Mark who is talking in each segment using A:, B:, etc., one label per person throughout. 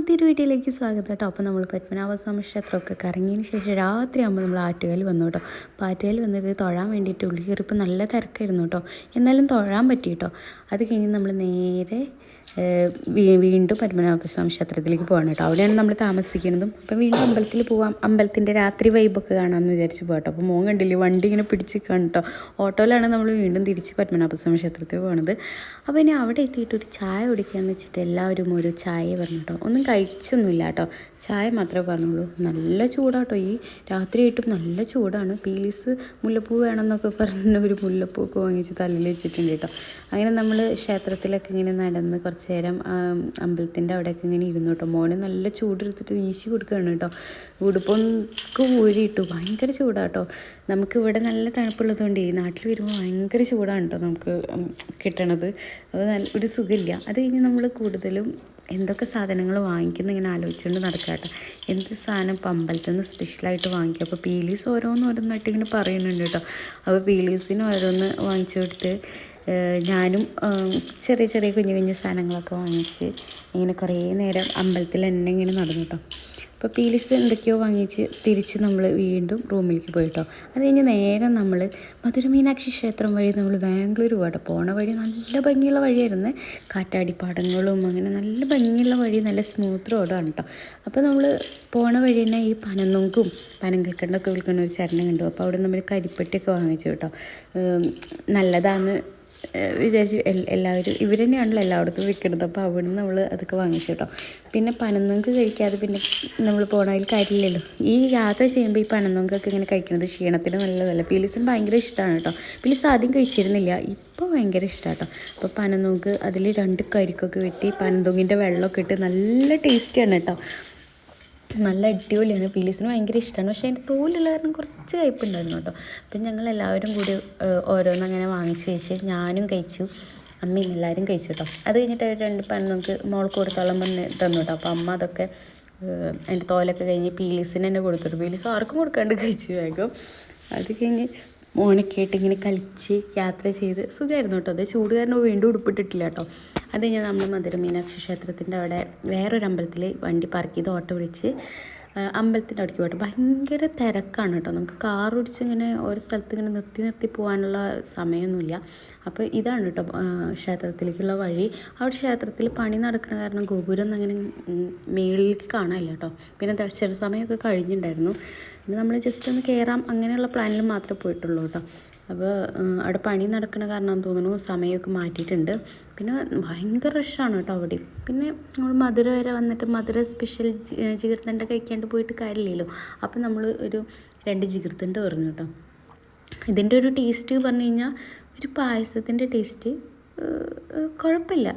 A: പുതിയൊരു വീട്ടിലേക്ക് സ്വാഗതം കേട്ടോ. അപ്പോൾ നമ്മൾ പത്മനാഭസ്വാമി ക്ഷേത്രമൊക്കെ കറങ്ങിയതിന് ശേഷം രാത്രി ആകുമ്പോൾ നമ്മൾ ആറ്റുകാൽ വന്നു കേട്ടോ. അപ്പോൾ ആറ്റുകാൽ വന്നിട്ട് തൊഴാൻ വേണ്ടിയിട്ട് ഉള്ളി കയറിപ്പോൾ നല്ല തിരക്കായിരുന്നു കേട്ടോ. എന്നാലും തൊഴാൻ പറ്റി കേട്ടോ. അത് കഴിഞ്ഞ് നമ്മൾ നേരെ വീണ്ടും പത്മനാഭസ്വാമി ക്ഷേത്രത്തിലേക്ക് പോകണം കേട്ടോ. അവിടെയാണ് നമ്മൾ താമസിക്കുന്നതും അപ്പം വീണ്ടും അമ്പലത്തിൽ പോവാം. അമ്പലത്തിന്റെ രാത്രി വൈബൊക്കെ കാണാമെന്ന് വിചാരിച്ച് പോകട്ടോ അപ്പോൾ മോൻ കണ്ടില്ലേ വണ്ടി ഇങ്ങനെ പിടിച്ച് കണ്ടോ ഓട്ടോയിലാണ് നമ്മൾ വീണ്ടും തിരിച്ച് പത്മനാഭസ്വാമി ക്ഷേത്രത്തിൽ പോകണത് അപ്പോൾ ഇനി അവിടെ എത്തിയിട്ട് ഒരു ചായ കുടിക്കാമെന്ന് വെച്ചിട്ട് എല്ലാവരും ഒരു ചായ പറഞ്ഞു കേട്ടോ. ഒന്നും കഴിച്ചൊന്നുമില്ല കേട്ടോ. ചായ മാത്രമേ പറഞ്ഞുള്ളൂ. നല്ല ചൂടാട്ടോ. ഈ രാത്രിയായിട്ടും നല്ല ചൂടാണ്. പീലീസ് മുല്ലപ്പൂ വേണമെന്നൊക്കെ പറഞ്ഞ ഒരു മുല്ലപ്പൂഒക്കെ വാങ്ങിച്ച് തലയിൽ വെച്ചിട്ടുണ്ട് കേട്ടോ. അങ്ങനെ നമ്മൾ ക്ഷേത്രത്തിലൊക്കെ ഇങ്ങനെ നടന്ന് കുറച്ച് നേരം അമ്പലത്തിന്റെ അവിടെയൊക്കെ ഇങ്ങനെ ഇരുന്നു കേട്ടോ. മോനെ നല്ല ചൂടെടുത്തിട്ട് വീശി കൊടുക്കുകയാണ് കേട്ടോ. ഉടുപ്പൊക്കെ ഊരിയിട്ടു. ഭയങ്കര ചൂടാണ് കേട്ടോ. നമുക്ക് ഇവിടെ നല്ല തണുപ്പുള്ളതുകൊണ്ട് നാട്ടിൽ വരുമ്പോൾ ഭയങ്കര ചൂടാണ് കേട്ടോ നമുക്ക് കിട്ടണത്. അത് നല്ല ഒരു സുഖമില്ല. അത് കഴിഞ്ഞ് നമ്മൾ കൂടുതലും എന്തൊക്കെ സാധനങ്ങൾ വാങ്ങിക്കുന്നു ഇങ്ങനെ ആലോചിച്ചുകൊണ്ട് നടക്കാട്ടോ കേട്ടോ. എന്ത് സാധനം ഇപ്പം അമ്പലത്തിൽ നിന്ന് സ്പെഷ്യലായിട്ട് വാങ്ങിക്കും? അപ്പോൾ പീലീസ് ഓരോന്ന് ഓരോന്നായിട്ട് ഇങ്ങനെ പറയുന്നുണ്ട് കേട്ടോ. അപ്പോൾ പീലീസിന് ഓരോന്ന് വാങ്ങിച്ചു കൊടുത്ത് ഞാനും ചെറിയ ചെറിയ കുഞ്ഞു കുഞ്ഞു സാധനങ്ങളൊക്കെ വാങ്ങിച്ച് ഇങ്ങനെ കുറേ നേരം അമ്പലത്തിൽ തന്നെ ഇങ്ങനെ നടന്നു കേട്ടോ അപ്പോൾ പീലിസ് എന്തൊക്കെയോ വാങ്ങിച്ച് തിരിച്ച് നമ്മൾ വീണ്ടും റൂമിലേക്ക് പോയിട്ടോ. അത് കഴിഞ്ഞ് നേരെ നമ്മൾ മധുരമീനാക്ഷി ക്ഷേത്രം വഴി നമ്മൾ ബാംഗ്ലൂർ പോകട്ടെ പോണ വഴി നല്ല ഭംഗിയുള്ള വഴിയായിരുന്നു. കാറ്റാടിപ്പാടങ്ങളും അങ്ങനെ നല്ല ഭംഗിയുള്ള വഴി നല്ല സ്മൂത്ത് റോഡാണ് കേട്ടോ അപ്പോൾ നമ്മൾ പോണ വഴി തന്നെ ഈ പനനൊങ്കും പനങ്കൽക്കണ്ടൊക്കെ വിൽക്കുന്ന ഒരു ചരണം കണ്ടു. അപ്പോൾ അവിടെ നമ്മൾ കരിപ്പെട്ടിയൊക്കെ വാങ്ങിച്ചു കേട്ടോ നല്ലതാണ് വിചാരിച്ച് എൽ- എല്ലാവരും ഇവർ തന്നെയാണല്ലോ എല്ലായിടത്തും വിൽക്കുന്നത് അപ്പോൾ അവിടെ നിന്ന് നമ്മൾ അതൊക്കെ വാങ്ങിച്ചു കേട്ടോ. പിന്നെ പനന്നൊങ്ക് കഴിക്കാതെ പിന്നെ നമ്മൾ പോകണമെങ്കിൽ കാര്യമില്ലല്ലോ. ഈ യാത്ര ചെയ്യുമ്പോൾ ഈ പനന്നൊങ്കൊക്കെ ഇങ്ങനെ കഴിക്കുന്നത് ക്ഷീണത്തിന് നല്ലതല്ല. പിലിസിന് ഭയങ്കര ഇഷ്ടമാണ് കേട്ടോ. പിലിസ് ആദ്യം കഴിച്ചിരുന്നില്ല. ഇപ്പോൾ ഭയങ്കര ഇഷ്ടമാണ് കേട്ടോ. അപ്പോൾ പനന്നൊങ്ക് അതിൽ രണ്ട് കരിക്കൊക്കെ വെട്ടി പനന്തൊങ്ങിന്റെ വെള്ളമൊക്കെ ഇട്ട് നല്ല ടേസ്റ്റിയാണ് കേട്ടോ. നല്ല അടിപൊളിയാണ്. പീലീസിന് ഭയങ്കര ഇഷ്ടമാണ് പക്ഷേ അതിന്റെ തോലുള്ള കാരണം കുറച്ച് കയ്പുണ്ടായിരുന്നു കേട്ടോ. അപ്പം ഞങ്ങൾ എല്ലാവരും കൂടി ഏഹ്, ഓരോന്ന് അങ്ങനെ വാങ്ങിച്ച് കഴിച്ച് ഞാനും കഴിച്ചു. അമ്മയും എല്ലാവരും കഴിച്ചു കേട്ടോ. അത് കഴിഞ്ഞിട്ട് അവർ രണ്ട് പണി നമുക്ക് മോൾക്ക് കൊടുത്തോളം തന്നെ തന്നു കേട്ടോ. അപ്പോൾ അമ്മ അതൊക്കെ അതിന്റെ തോലൊക്കെ കഴിഞ്ഞ് പീലീസിന് തന്നെ കൊടുത്തു. പീലീസ് ആർക്കും കൊടുക്കാണ്ട് കഴിച്ചു വേഗം. അത് കഴിഞ്ഞ് മോനൊക്കെ ആയിട്ട് ഇങ്ങനെ കളിച്ച് യാത്ര ചെയ്ത് സുഖമായിരുന്നു കേട്ടോ. അത് ചൂട് കാരണം വീണ്ടും ഉടുപ്പിട്ടിട്ടില്ല കേട്ടോ. അത് കഴിഞ്ഞാൽ നമ്മൾ മധുര മീനാക്ഷി ക്ഷേത്രത്തിന്റെ അവിടെ വേറൊരു അമ്പലത്തിൽ വണ്ടി പാർക്ക് ചെയ്ത് ഓട്ടോ വിളിച്ച് അമ്പലത്തിന്റെ അവിടേക്ക് പോയിട്ട് ഭയങ്കര തിരക്കാണ് കേട്ടോ. നമുക്ക് കാർ ഓടിച്ച് ഇങ്ങനെ ഓരോ സ്ഥലത്ത് ഇങ്ങനെ നിർത്തി നിർത്തി പോകാനുള്ള സമയമൊന്നുമില്ല. അപ്പോൾ ഇതാണ് കേട്ടോ ക്ഷേത്രത്തിലേക്കുള്ള വഴി. അവിടെ ക്ഷേത്രത്തിൽ പണി നടക്കുന്ന കാരണം ഗോപുരം ഒന്നും അങ്ങനെ മേളിലേക്ക് കാണാനില്ല കേട്ടോ. പിന്നെ ദർശന സമയമൊക്കെ കഴിഞ്ഞിട്ടുണ്ടായിരുന്നു. പിന്നെ നമ്മൾ ജസ്റ്റ് ഒന്ന് കയറാം അങ്ങനെയുള്ള പ്ലാനിൽ മാത്രമേ പോയിട്ടുള്ളൂ കേട്ടോ. അപ്പോൾ അവിടെ പണി നടക്കുന്ന കാരണം തോന്നുന്നു സമയമൊക്കെ മാറ്റിയിട്ടുണ്ട്. പിന്നെ ഭയങ്കര റഷാണ് കേട്ടോ അവിടെ. പിന്നെ നമ്മൾ മധുര വരെ വന്നിട്ട് മധുര സ്പെഷ്യൽ ജിഗർത്തണ്ട കഴിക്കാണ്ട് പോയിട്ട് കാര്യമില്ലല്ലോ. അപ്പോൾ നമ്മൾ ഒരു രണ്ട് ജിഗർത്തണ്ട പറഞ്ഞു കേട്ടോ. ഇതിന്റെ ഒരു ടേസ്റ്റ് പറഞ്ഞു കഴിഞ്ഞാൽ ഒരു പായസത്തിന്റെ ടേസ്റ്റ് കുഴപ്പമില്ല.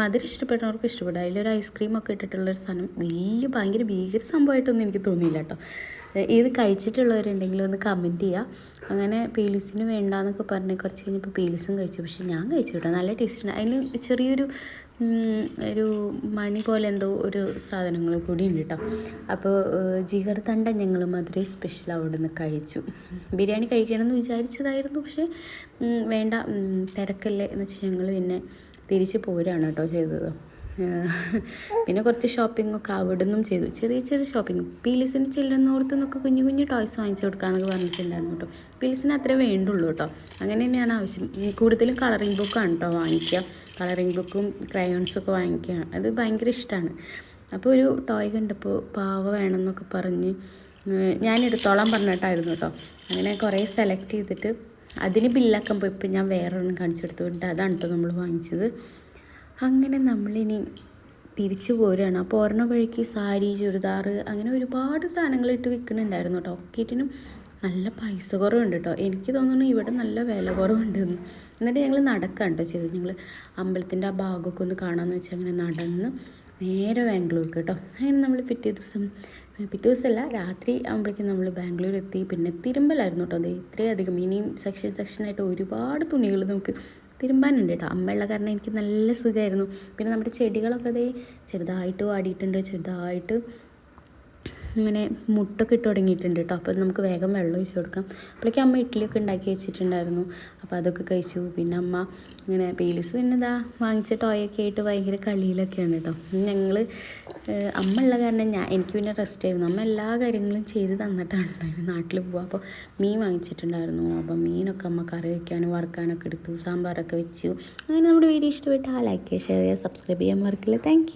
A: മധുരം ഇഷ്ടപ്പെടുന്നവർക്ക് ഇഷ്ടപ്പെടും. അതിലൊരു ഐസ്ക്രീമൊക്കെ ഇട്ടിട്ടുള്ളൊരു സാധനം വലിയ ഭയങ്കര ഭീകര സംഭവമായിട്ടൊന്നും എനിക്ക് തോന്നിയില്ല കേട്ടോ ഇത് കഴിച്ചിട്ടുള്ളവരുണ്ടെങ്കിൽ ഒന്ന് കമന്റ് ചെയ്യുക അങ്ങനെ പീലിസിന് വേണ്ടാന്നൊക്കെ പറഞ്ഞ് കുറച്ച് കഴിഞ്ഞപ്പോൾ പീലിസും കഴിച്ചു. പക്ഷേ ഞാൻ കഴിച്ചു കേട്ടോ നല്ല ടേസ്റ്റ് ഉണ്ട് അതിൽ ചെറിയൊരു ഒരു മണി പോലെ എന്തോ ഒരു സാധനങ്ങൾ കൂടി ഉണ്ട് കേട്ടോ അപ്പോൾ ജിഗർ തണ്ട ഞങ്ങൾ മധുരൈ സ്പെഷ്യൽ അവിടെ നിന്ന് കഴിച്ചു. ബിരിയാണി കഴിക്കണമെന്ന് വിചാരിച്ചതായിരുന്നു പക്ഷേ വേണ്ട തിരക്കല്ലേ എന്ന് വെച്ച് ഞങ്ങൾ പിന്നെ തിരിച്ച് പോരാണ് കേട്ടോ ചെയ്തത്. പിന്നെ കുറച്ച് ഷോപ്പിംഗ് ഒക്കെ അവിടെ നിന്നും ചെയ്തു. ചെറിയ ചെറിയ ഷോപ്പിംഗ് പീലിസിന് ചെല്ലുന്നോടത്ത് നിന്നൊക്കെ കുഞ്ഞു കുഞ്ഞു ടോയ്സ് വാങ്ങിച്ചു കൊടുക്കാന്നൊക്കെ പറഞ്ഞിട്ടുണ്ടായിരുന്നു കേട്ടോ. പീലിസിന് അത്രേ വേണ്ടുള്ളൂ കേട്ടോ. അങ്ങനെ തന്നെയാണ് ആവശ്യം. കൂടുതലും കളറിംഗ് ബുക്കാണ് കേട്ടോ വാങ്ങിക്കുക. കളറിംഗ് ബുക്കും ക്രയോൺസും ഒക്കെ വാങ്ങിക്കുക. അത് ഭയങ്കര ഇഷ്ടമാണ്. അപ്പോൾ ഒരു ടോയ് കണ്ടപ്പോൾ പാവ വേണമെന്നൊക്കെ പറഞ്ഞ് ഞാൻ എടുത്തോളം പറഞ്ഞിട്ടായിരുന്നു കേട്ടോ. അങ്ങനെ കുറേ സെലക്ട് ചെയ്തിട്ട് അതിന് ബില്ലാക്കുമ്പോൾ പോയപ്പോൾ ഞാൻ വേറെ ഒരെണ്ണം കാണിച്ചു കൊടുത്തുകൊണ്ട് അതാണ് കേട്ടോ നമ്മൾ വാങ്ങിച്ചത്. അങ്ങനെ നമ്മളിനി തിരിച്ചു പോരുകയാണ്. അപ്പോൾ ഒരെണ്ണ വഴിക്ക് സാരി ചുരിദാർ അങ്ങനെ ഒരുപാട് സാധനങ്ങൾ ഇട്ട് വിൽക്കുന്നുണ്ടായിരുന്നു കേട്ടോ. ഒക്കെറ്റിനും നല്ല പൈസ കുറവുണ്ട് കേട്ടോ. എനിക്ക് തോന്നുന്നു ഇവിടെ നല്ല വില കുറവുണ്ട് എന്നിട്ട് ഞങ്ങൾ നടക്കാം കേട്ടോ ചെയ്തത്. ഞങ്ങൾ അമ്പലത്തിന്റെ ആ ഭാഗമൊക്കെ ഒന്ന് കാണാമെന്ന് വെച്ചാൽ അങ്ങനെ നടന്ന് നേരെ ബാംഗ്ലൂർക്ക് കേട്ടോ. അങ്ങനെ നമ്മൾ പിറ്റേ ദിവസം പിറ്റേ ദിവസമല്ല രാത്രി ആകുമ്പോഴേക്കും നമ്മൾ ബാംഗ്ലൂർ എത്തി പിന്നെ തിരുമ്പലായിരുന്നു കേട്ടോ അത് ഇത്രയധികം. ഇനിയും സെക്ഷൻ സെക്ഷനായിട്ട് ഒരുപാട് തുണികൾ നമുക്ക് തിരുമ്പാനുണ്ട് കേട്ടോ. അമ്മയുള്ള കാരണം എനിക്ക് നല്ല സുഖമായിരുന്നു പിന്നെ നമ്മുടെ ചെടികളൊക്കെ അതേ ചെറുതായിട്ട് വാടിയിട്ടുണ്ട് ചെറുതായിട്ട് ഇങ്ങനെ മുട്ടൊക്കെ ഇട്ട് തുടങ്ങിയിട്ടുണ്ട് കേട്ടോ അപ്പോൾ നമുക്ക് വേഗം വെള്ളം ഒഴിച്ച് കൊടുക്കാം. അപ്പോഴേക്കും അമ്മ ഇഡ്ഡലിയൊക്കെ ഉണ്ടാക്കി വെച്ചിട്ടുണ്ടായിരുന്നു. അപ്പോൾ അതൊക്കെ കഴിച്ചു. പിന്നെ അമ്മ ഇങ്ങനെ പേലിസ് പിന്നെ ഇതാ വാങ്ങിച്ച ടോയൊക്കെ ആയിട്ട് ഭയങ്കര കളിയിലൊക്കെയാണ് കേട്ടോ ഞങ്ങൾ അമ്മ ഉള്ള കാരണം ഞാൻ എനിക്ക് പിന്നെ റെസ്റ്റ് ആയിരുന്നു. അമ്മ എല്ലാ കാര്യങ്ങളും ചെയ്ത് തന്നിട്ടാണ് നാട്ടിൽ പോവുക അപ്പോൾ മീൻ വാങ്ങിച്ചിട്ടുണ്ടായിരുന്നു. അപ്പോൾ മീനൊക്കെ അമ്മ കറി വയ്ക്കാനും വറുക്കാനൊക്കെ എടുത്തു. സാമ്പാറൊക്കെ വെച്ചു. അങ്ങനെ നമ്മുടെ വീഡിയോ ഇഷ്ടപ്പെട്ടാൽ ലൈക്ക് ഷെയർ ചെയ്യുക സബ്സ്ക്രൈബ് ചെയ്യാൻ മറക്കില്ല. താങ്ക്